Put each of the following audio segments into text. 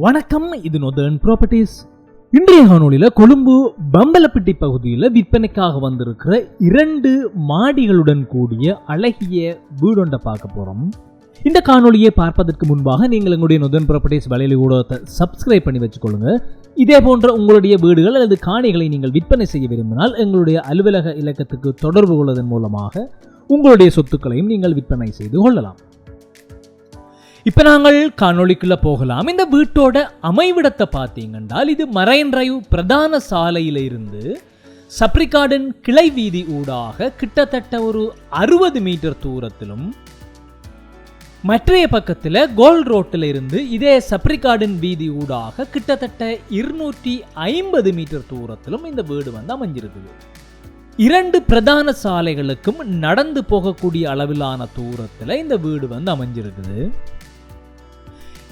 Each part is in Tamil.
வணக்கம் இது நொதர்ன் ப்ராப்பர்ட்டிஸ் இன்றைய காணொலியில் கொழும்பு பம்பலப்பட்டி பகுதியில் விற்பனைக்காக வந்திருக்கிற இரண்டு மாடிகளுடன் கூடிய அழகிய வீடொண்டை பார்க்க போகிறோம் இந்த காணொலியை பார்ப்பதற்கு முன்பாக நீங்கள் எங்களுடைய நொதன் ப்ராப்பர்ட்டிஸ் வலையில் ஊடகத்தை சப்ஸ்கிரைப் பண்ணி வச்சுக்கொள்ளுங்க. இதே போன்ற உங்களுடைய வீடுகள் அல்லது காணிகளை நீங்கள் விற்பனை செய்ய விரும்பினால் எங்களுடைய அலுவலக இலக்கத்துக்கு தொடர்பு கொள்வதன் மூலமாக உங்களுடைய சொத்துக்களையும் நீங்கள் விற்பனை செய்து கொள்ளலாம். இப்போ நாங்கள் காணொளிக்குள்ளே போகலாம். இந்த வீட்டோட அமைவிடத்தை பார்த்தீங்கன்றால் இது மரைன் ட்ரைவ் பிரதான சாலையிலிருந்து சப்ரிகார்டன் கிளை வீதி ஊடாக கிட்டத்தட்ட ஒரு அறுபது மீட்டர் தூரத்திலும் மற்றைய பக்கத்தில் கோல் ரோட்டில் இருந்து இதே சப்ரிகார்டன் வீதி ஊடாக கிட்டத்தட்ட இருநூற்றி ஐம்பது மீட்டர் தூரத்திலும் இந்த வீடு வந்து அமைஞ்சிருக்குது. இரண்டு பிரதான சாலைகளுக்கும் நடந்து போகக்கூடிய அளவிலான தூரத்தில் இந்த வீடு வந்து அமைஞ்சிருக்குது.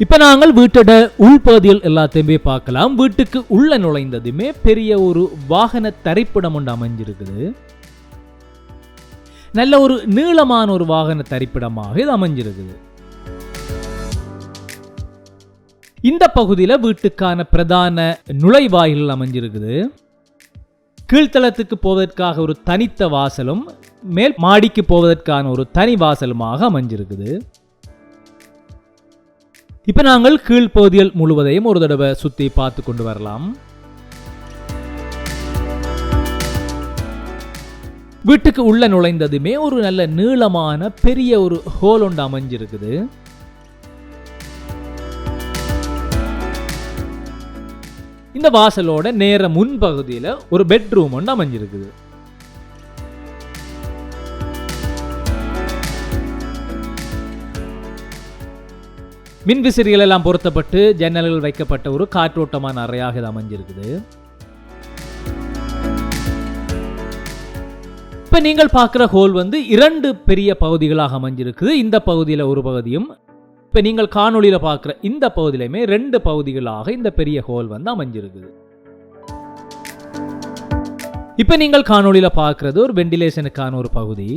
இப்போ நாங்கள் வீட்டோட உள்பகுதியில் எல்லாத்தையுமே பார்க்கலாம். வீட்டுக்கு உள்ள நுழைந்ததுமே பெரிய ஒரு வாகன தரிப்பிடம் ஒன்று அமைஞ்சிருக்குது. நல்ல ஒரு நீளமான ஒரு வாகன தரிப்பிடமாக இது அமைஞ்சிருக்குது. இந்த பகுதியில் வீட்டுக்கான பிரதான நுழைவாயில் அமைஞ்சிருக்குது. கீழ்த்தளத்துக்கு போவதற்காக ஒரு தனித்த வாசலும் மேல் மாடிக்கு போவதற்கான ஒரு தனி வாசலுமாக அமைஞ்சிருக்குது. இப்போ நாங்கள் கீழ்ப்பகுதிகள் முழுவதையும் ஒரு தடவை சுற்றி பார்த்து கொண்டு வரலாம். வீட்டுக்கு உள்ள நுழைந்ததுமே ஒரு நல்ல நீளமான பெரிய ஒரு ஹோல் ஒன்று அமைஞ்சிருக்குது. இந்த வாசலோட நேர முன்பகுதியில் ஒரு பெட்ரூம் ஒன்று அமைஞ்சிருக்குது. மின் விசிறிகள் எல்லாம் பொருத்தப்பட்டு ஜன்னல்கள் வைக்கப்பட்ட ஒரு காற்றோட்டமான அறையாக இது அமைஞ்சிருக்குது. இப்போ நீங்கள் பார்க்குற ஹோல் வந்து இரண்டு பெரிய பகுதிகளாக அமைஞ்சிருக்குது. இந்த பகுதியில் ஒரு பகுதியும் இப்போ நீங்கள் காணொலியில் பார்க்குற இந்த பகுதியிலையுமே ரெண்டு பகுதிகளாக இந்த பெரிய ஹோல் வந்து அமைஞ்சிருக்குது. இப்போ நீங்கள் காணொலியில் பார்க்குறது ஒரு வெண்டிலேஷனுக்கான ஒரு பகுதி.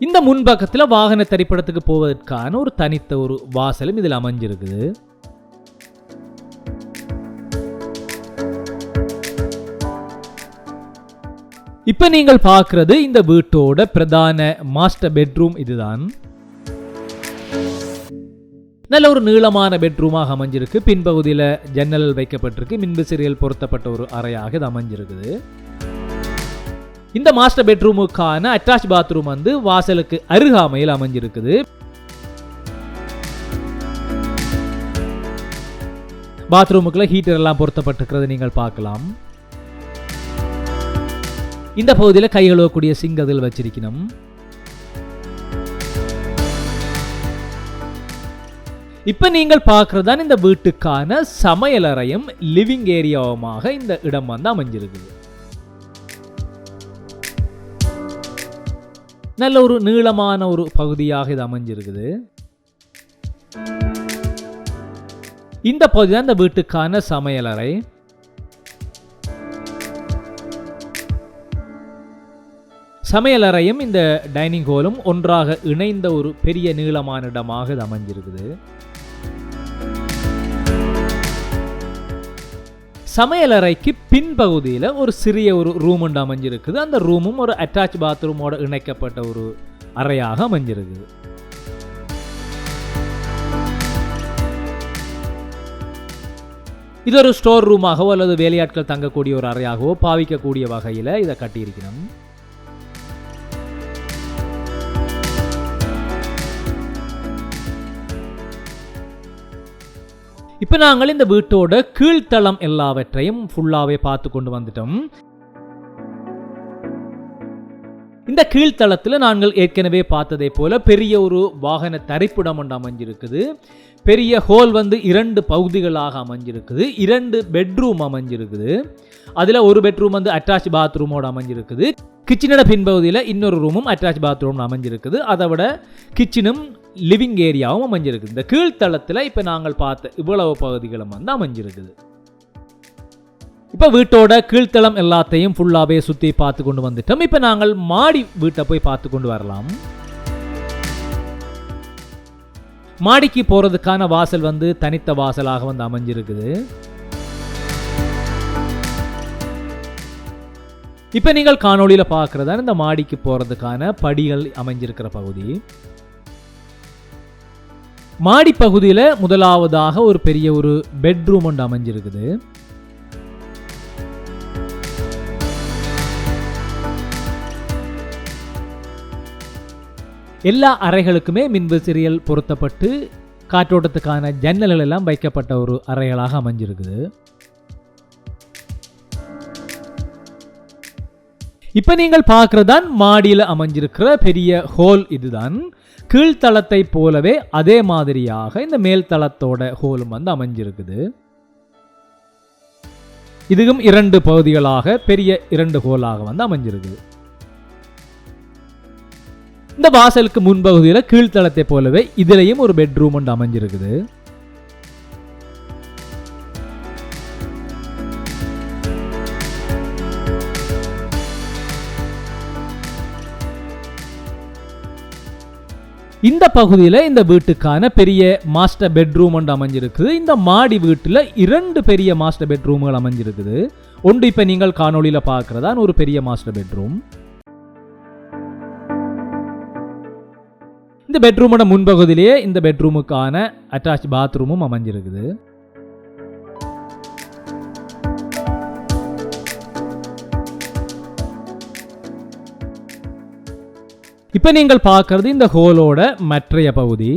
இந்த முன்பக்கத்தில் வாகன திரைப்படத்துக்கு போவதற்கான ஒரு தனித்த ஒரு வாசலும் இதில் அமைஞ்சிருக்குது. இப்போ நீங்கள் பார்க்குறது இந்த வீட்டோட பிரதான மாஸ்டர் பெட்ரூம் இதுதான். நல்ல ஒரு நீளமான பெட்ரூமாக அமைஞ்சிருக்கு. பின்பகுதியில் ஜன்னல் வைக்கப்பட்டிருக்கு. மின்விசிறியல் பொருத்தப்பட்ட ஒரு அறையாக இது அமைஞ்சிருக்குது. இந்த மாஸ்டர் பெட்ரூமுக்கான அட்டாச் பாத்ரூம் வந்து வாசலுக்கு அருகாமையில் அமைஞ்சிருக்குது. பாத்ரூமுக்குள்ள ஹீட்டர் எல்லாம் பொருத்தப்பட்டிருக்கிறது நீங்கள் பார்க்கலாம். இந்த பகுதியில் கை கழுவக்கூடிய சிங்க் அதில் வச்சிருக்கணும். இப்போ நீங்கள் பார்க்குறது தான் இந்த வீட்டுக்கான சமையலறையும் லிவிங் ஏரியாவுமாக இந்த இடம் வந்து அமைஞ்சிருக்குது. நல்ல ஒரு நீளமான ஒரு பகுதியாக இது அமைஞ்சிருக்குது. இந்த பகுதி தான் இந்த வீட்டுக்கான சமையலறை சமையலறையும் இந்த டைனிங் ஹாலும் ஒன்றாக இணைந்த ஒரு பெரிய நீளமான இடமாக இது அமைஞ்சிருக்குது. சமையலறைக்கு பின்பகுதியில் ஒரு சிறிய ஒரு ரூம் உண்டு அமைஞ்சிருக்குது. அந்த ரூமும் ஒரு அட்டாச் பாத்ரூமோட இணைக்கப்பட்ட ஒரு அறையாக அமைஞ்சிருக்குது. இது ஒரு ஸ்டோர் ரூமாகவோ அல்லது வேலையாட்கள் தங்கக்கூடிய ஒரு அறையாகவோ பாவிக்கக்கூடிய வகையில் இதை கட்டியிருக்கணும் இப்போ நாங்கள் இந்த வீட்டோட கீழ்த்தளம் எல்லாவற்றையும் ஃபுல்லாகவே பார்த்து கொண்டு வந்துட்டோம். இந்த கீழ்த்தளத்தில் நாங்கள் ஏற்கனவே பார்த்ததை போல பெரிய ஒரு வாகன தரிப்பிடம் ஒன்று அமைஞ்சிருக்குது. பெரிய ஹோல் வந்து இரண்டு பகுதிகளாக அமைஞ்சிருக்குது. இரண்டு பெட்ரூம் அமைஞ்சிருக்குது. அதில் ஒரு பெட்ரூம் வந்து அட்டாச் பாத்ரூமோட அமைஞ்சிருக்குது. கிச்சனோட பின்பகுதியில் இன்னொரு ரூமும் அட்டாச் பாத்ரூம் அமைஞ்சிருக்குது. அதை விட கிச்சனும் லிவிங் ஏரியாவும் அமைஞ்சிருக்குது. இந்த கீழ்த்தளத்தில் இப்போ நாங்கள் பார்த்த இவ்வளவு பகுதிகளும் வந்து அமைஞ்சிருக்குது. இப்போ வீட்டோட கீழ்த்தளம் எல்லாத்தையும் ஃபுல்லாகவே சுற்றி பார்த்து கொண்டு வந்துட்டோம். இப்போ நாங்கள் மாடி வீட்டை போய் பார்த்து கொண்டு வரலாம். மாடிக்கு போகிறதுக்கான வாசல் வந்து தனித்த வாசலாக வந்து அமைஞ்சிருக்குது. இப்போ நீங்கள் காணொளியில் பார்க்குறதா இந்த மாடிக்கு போகிறதுக்கான படிகள் அமைஞ்சிருக்கிற பகுதி. மாடி பகுதியில் முதலாவதாக ஒரு பெரிய ஒரு பெட்ரூம் ஒன்று அமைஞ்சிருக்குது. எல்லா அறைகளுக்குமே மின்விசிறியல் பொருத்தப்பட்டு காற்றோட்டத்துக்கான ஜன்னல்கள் எல்லாம் வைக்கப்பட்ட ஒரு அறைகளாக அமைஞ்சிருக்குது. இப்போ நீங்கள் பார்க்கறதான் மாடியில் அமைஞ்சிருக்கிற பெரிய ஹோல் இதுதான். கீழ்த்தளத்தை போலவே அதே மாதிரியாக இந்த மேல் தளத்தோட ஹோலும் வந்து அமைஞ்சிருக்குது. இதுவும் இரண்டு பகுதிகளாக பெரிய இரண்டு ஹோலாக வந்து அமைஞ்சிருக்குது. இந்த வாசலுக்கு முன்பகுதியில் கீழ்த்தளத்தை போலவே இதுலயும் ஒரு பெட்ரூம் ஒன்று அமைஞ்சிருக்குது. இந்த பகுதியில் இந்த வீட்டுக்கான பெரிய மாஸ்டர் பெட்ரூம் ஒன்று அமைஞ்சிருக்குது. இந்த மாடி வீட்டில் இரண்டு பெரிய மாஸ்டர் பெட்ரூம்கள் அமைஞ்சிருக்குது. ஒன்று இப்போ நீங்கள் காணொலியில் பார்க்குறதான் ஒரு பெரிய மாஸ்டர் பெட்ரூம். இந்த பெட்ரூமோட முன்பகுதியிலேயே இந்த பெட்ரூமுக்கான அட்டாச் பாத்ரூமும் அமைஞ்சிருக்குது. இப்போ நீங்கள் பார்க்கறது இந்த ஹோலோட மற்றைய பகுதி.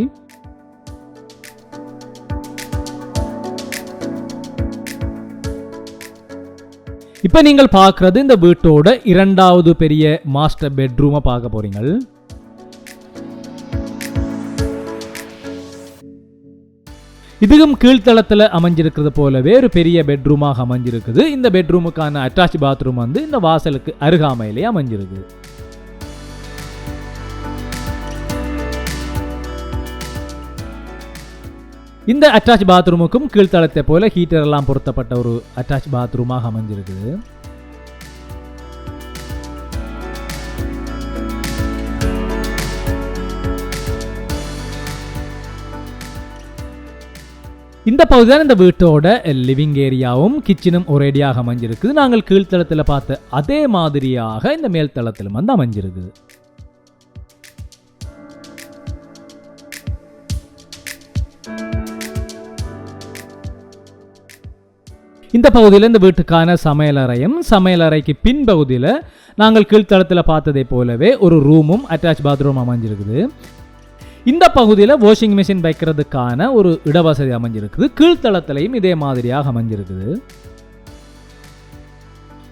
இப்போ நீங்கள் பார்க்கறது இந்த வீட்டோட இரண்டாவது பெரிய மாஸ்டர் பெட்ரூமை பார்க்க போறீங்கள். இதுவும் கீழ்த்தளத்தில் அமைஞ்சிருக்கிறது போலவே ஒரு பெரிய பெட்ரூமாக அமைஞ்சிருக்குது. இந்த பெட்ரூமுக்கான அட்டாச் பாத்ரூம் வந்து இந்த வாசலுக்கு அருகாமையிலே அமைஞ்சிருக்கு இந்த அட்டாச் பாத்ரூமுக்கும் கீழ்த்தளத்தை போல ஹீட்டர் எல்லாம் பொருத்தப்பட்ட ஒரு அட்டாச் பாத்ரூமாக அமைஞ்சிருக்குது. இந்த பகுதி தான் இந்த வீட்டோட லிவிங் ஏரியாவும் கிச்சனும் ஒரேடியாக அமைஞ்சிருக்குது. நாங்கள் கீழ்த்தளத்தில் பார்த்த அதே மாதிரியாக இந்த மேல்தளத்திலும் வந்து அமைஞ்சிருக்குது. இந்த பகுதியில் இந்த வீட்டுக்கான சமையலறையும் சமையலறைக்கு பின்பகுதியில் நாங்கள் கீழ்த்தளத்தில் பார்த்ததை போலவே ஒரு ரூமும் அட்டாச் பாத்ரூம் அமைஞ்சிருக்குது. இந்த பகுதியில் வாஷிங் மிஷின் வைக்கிறதுக்கான ஒரு இடவசதி அமைஞ்சிருக்குது. கீழ்த்தளத்திலையும் இதே மாதிரியாக அமைஞ்சிருக்குது.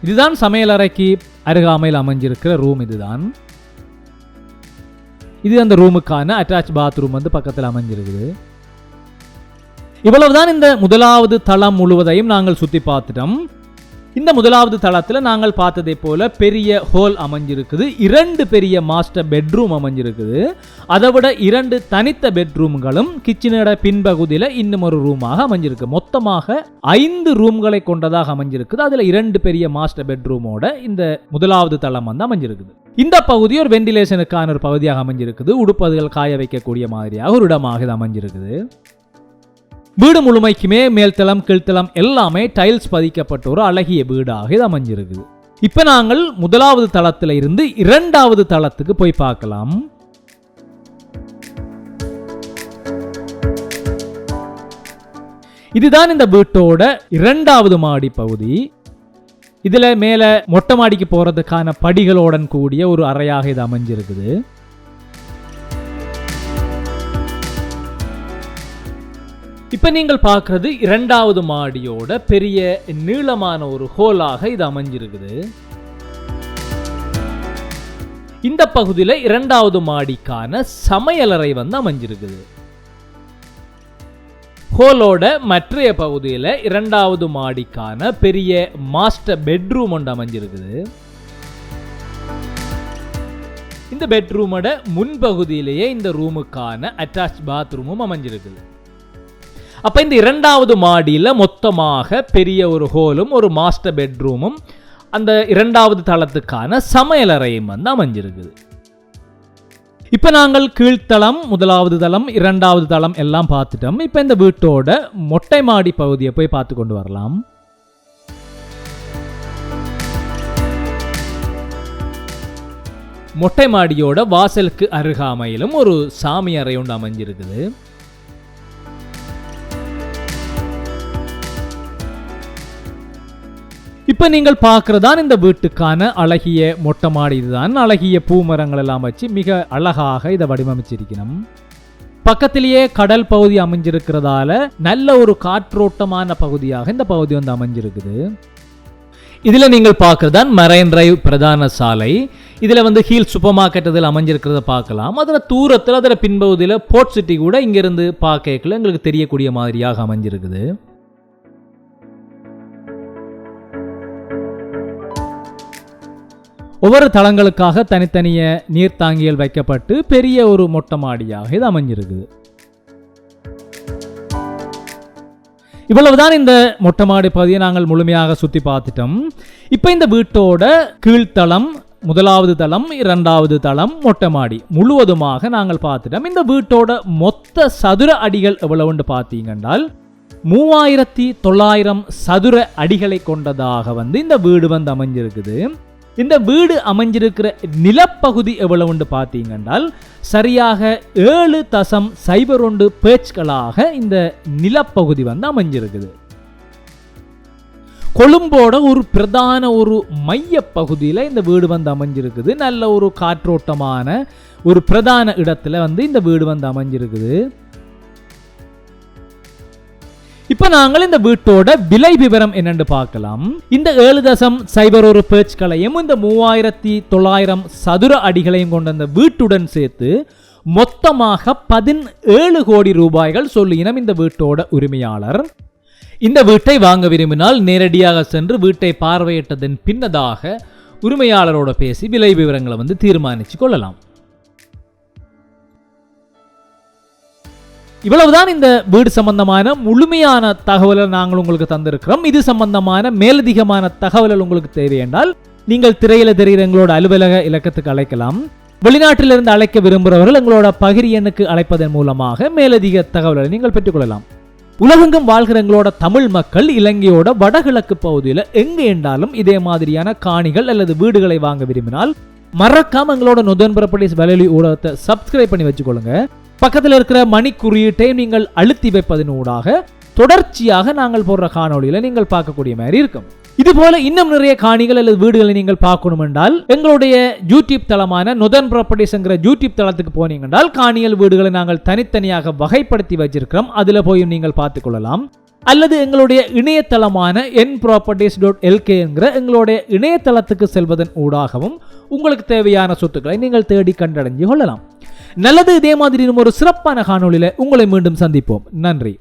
இதுதான் சமையலறைக்கு அருகாமையில் அமைஞ்சிருக்கிற ரூம் இதுதான். இது அந்த ரூமுக்கான அட்டாச் பாத்ரூம் வந்து பக்கத்தில் அமைஞ்சிருக்குது. இவ்வளவுதான் இந்த முதலாவது தளம் முழுவதையும் நாங்கள் சுத்தி பார்த்துட்டோம். இந்த முதலாவது தளத்தில் நாங்கள் பார்த்ததை போல பெரிய ஹோல் அமைஞ்சிருக்குது. இரண்டு பெரிய மாஸ்டர் பெட்ரூம் அமைஞ்சிருக்குது. அதை விட இரண்டு தனித்த பெட்ரூம்களும் கிச்சனோட பின்பகுதியில் இன்னும் ஒரு ரூமாக அமைஞ்சிருக்கு. மொத்தமாக ஐந்து ரூம்களை கொண்டதாக அமைஞ்சிருக்குது. அதில் இரண்டு பெரிய மாஸ்டர் பெட்ரூமோட இந்த முதலாவது தளம் வந்து அமைஞ்சிருக்குது. இந்த பகுதி ஒரு வெண்டிலேஷனுக்கான ஒரு பகுதியாக அமைஞ்சிருக்குது. உடுப்பதுகள் காய வைக்கக்கூடிய மாதிரியாக ஒரு இடமாக இது அமைஞ்சிருக்குது. வீடு முழுமைக்குமே மேல்தளம் கீழ்த்தளம் எல்லாமே டைல்ஸ் பதிக்கப்பட்ட ஒரு அழகிய வீடாக இது அமைஞ்சிருக்குது. இப்போ நாங்கள் முதலாவது தளத்தில் இருந்து இரண்டாவது தளத்துக்கு போய் பார்க்கலாம். இதுதான் இந்த வீட்டோட இரண்டாவது மாடி பகுதி. இதில் மேலே மொட்டை மாடிக்கு போகிறதுக்கான படிகளுடன் கூடிய ஒரு அறையாக இது அமைஞ்சிருக்குது. இப்போ நீங்கள் பார்க்குறது இரண்டாவது மாடியோட பெரிய நீளமான ஒரு ஹோலாக இது அமைஞ்சிருக்குது. இந்த பகுதியில் இரண்டாவது மாடிக்கான சமையலறை வந்து அமைஞ்சிருக்குது. ஹோலோட மற்றைய பகுதியில் இரண்டாவது மாடிக்கான பெரிய மாஸ்டர் பெட்ரூம் ஒன்று அமைஞ்சிருக்குது. இந்த பெட்ரூமோட முன்பகுதியிலேயே இந்த ரூமுக்கான அட்டாச் பாத்ரூமும் அமைஞ்சிருக்குது. அப்போ இந்த இரண்டாவது மாடியில் மொத்தமாக பெரிய ஒரு ஹோலும் ஒரு மாஸ்டர் பெட்ரூமும் அந்த இரண்டாவது தளத்துக்கான சமையலறையும் வந்து அமைஞ்சிருக்குது. இப்போ நாங்கள் கீழ்த்தளம் முதலாவது தளம் இரண்டாவது தளம் எல்லாம் பார்த்துட்டோம். இப்போ இந்த வீட்டோட மொட்டை மாடி பகுதியை போய் பார்த்து கொண்டு வரலாம். மொட்டை மாடியோட வாசலுக்கு அருகாமையிலும் ஒரு சாமி அறை ஒன்று அமைஞ்சிருக்குது. இப்போ நீங்கள் பார்க்குறதான் இந்த வீட்டுக்கான அழகிய மொட்டை மாடி இதுதான். அழகிய பூமரங்கள் எல்லாம் வச்சு மிக அழகாக இதை வடிவமைச்சிருக்கணும். பக்கத்திலேயே கடல் பகுதி அமைஞ்சிருக்கிறதால நல்ல ஒரு காற்றோட்டமான பகுதியாக இந்த பகுதி வந்து அமைஞ்சிருக்குது. இதில் நீங்கள் பார்க்குறதான் மரைன் டிரைவ் பிரதான சாலை. இதில் வந்து ஹீல் சூப்பர் மார்க்கெட் இதில் அமைஞ்சிருக்கிறத பார்க்கலாம். அதில் தூரத்தில் அதில் பின்பகுதியில் போர்ட் சிட்டி கூட இங்கேருந்து பார்க்கல எங்களுக்கு தெரியக்கூடிய மாதிரியாக அமைஞ்சிருக்குது. ஒவ்வொரு தளங்களுக்காக தனித்தனிய நீர்த்தாங்கிகள் வைக்கப்பட்டு பெரிய ஒரு மொட்டை மாடியாக இது அமைஞ்சிருக்குது. இவ்வளவுதான் இந்த மொட்டை மாடி பகுதியை நாங்கள் முழுமையாக சுற்றி பார்த்துட்டோம். இப்போ இந்த வீட்டோட கீழ்த்தளம் முதலாவது தளம் இரண்டாவது தளம் மொட்டை மாடி முழுவதுமாக நாங்கள் பார்த்துட்டோம். இந்த வீட்டோட மொத்த சதுர அடிகள் எவ்வளவுன்னு பார்த்தீங்கன்றால் மூவாயிரத்தி தொள்ளாயிரம் சதுர அடிகளை கொண்டதாக வந்து இந்த வீடு வந்து அமைஞ்சிருக்குது. இந்த வீடு அமைஞ்சிருக்கிற நிலப்பகுதி எவ்வளவுன்னு பார்த்தீங்கன்னால் சரியாக ஏழு தசம் சைபர் ஒன்று பேச்சுக்களாக இந்த நிலப்பகுதி வந்து அமைஞ்சிருக்குது. கொழும்போட ஒரு பிரதான ஒரு மைய பகுதியில் இந்த வீடு வந்து அமைஞ்சிருக்குது. நல்ல ஒரு காற்றோட்டமான ஒரு பிரதான இடத்துல வந்து இந்த வீடு வந்து அமைஞ்சிருக்குது. இப்ப நாங்கள் இந்த வீட்டோட விலை விவரம் என்னன்னு பார்க்கலாம். இந்த ஏழு தசம் சைபர் ஒரு பேச்சுக்களையும் இந்த மூவாயிரத்தி தொள்ளாயிரம் சதுர அடிகளையும் கொண்ட இந்த வீட்டுடன் சேர்த்து மொத்தமாக பதினேழு கோடி ரூபாய்கள் சொல்லினம் இந்த வீட்டோட உரிமையாளர். இந்த வீட்டை வாங்க விரும்பினால் நேரடியாக சென்று வீட்டை பார்வையிட்டதன் பின்னதாக உரிமையாளரோட பேசி விலை விவரங்களை வந்து தீர்மானிச்சு கொள்ளலாம். இவ்வளவுதான் இந்த வீடு சம்பந்தமான முழுமையான தகவலை நாங்கள் உங்களுக்கு தந்திருக்கிறோம். இது சம்பந்தமான மேலதிகமான தகவல்கள் உங்களுக்கு தேவை என்றால் நீங்கள் திரையில தெரிகிற எங்களோட அலுவலக இலக்கத்துக்கு அழைக்கலாம். வெளிநாட்டிலிருந்து அழைக்க விரும்புகிறவர்கள் எங்களோட பகிரி எண்ணுக்கு அழைப்பதன் மூலமாக மேலதிக தகவல்களை நீங்கள் பெற்றுக்கொள்ளலாம். உலகெங்கும் வாழ்கிற எங்களோட தமிழ் மக்கள் இலங்கையோட வடகிழக்கு பகுதியில் எங்கே என்றாலும் இதே மாதிரியான காணிகள் அல்லது வீடுகளை வாங்க விரும்பினால் மறக்காம எங்களோட நுதன் ப்ராப்பர்ட்டிஸ் ஊடகத்தை சப்ஸ்கிரைப் பண்ணி வச்சுக்கொள்ளுங்க. பக்கத்தில் இருக்கிற மணி குறியீட்டை நீங்கள் அழுத்தி வைப்பதனூடாக தொடர்ச்சியாக நாங்கள் போடுற காணொளியில நீங்கள் பார்க்கக்கூடிய மாதிரி இருக்கும். இது போல இன்னும் நிறைய காணிகள் அல்லது வீடுகளை நீங்கள் பார்க்கணும் என்றால் எங்களுடைய யூடியூப் தளமான நுதன் ப்ராப்பர்ட்டிஸ்ங்கிற யூடியூப் தளத்துக்கு போனீங்க என்றால் காணிகள் வீடுகளை நாங்கள் தனித்தனியாக வகைப்படுத்தி வச்சிருக்கிறோம். அதுல போய் நீங்கள் பார்த்துக் கொள்ளலாம். அல்லது எங்களுடைய இணையதளமான என் ப்ராப்பர்ட்டிஸ் டாட் எல்கே என்கிற எங்களுடைய இணையதளத்துக்கு செல்வதன் ஊடாகவும் உங்களுக்கு தேவையான சொத்துக்களை நீங்கள் தேடி கண்டடைஞ்சு கொள்ளலாம். நல்லது இதே மாதிரி ஒரு சிறப்பான காணொளியில உங்களை மீண்டும் சந்திப்போம். நன்றி.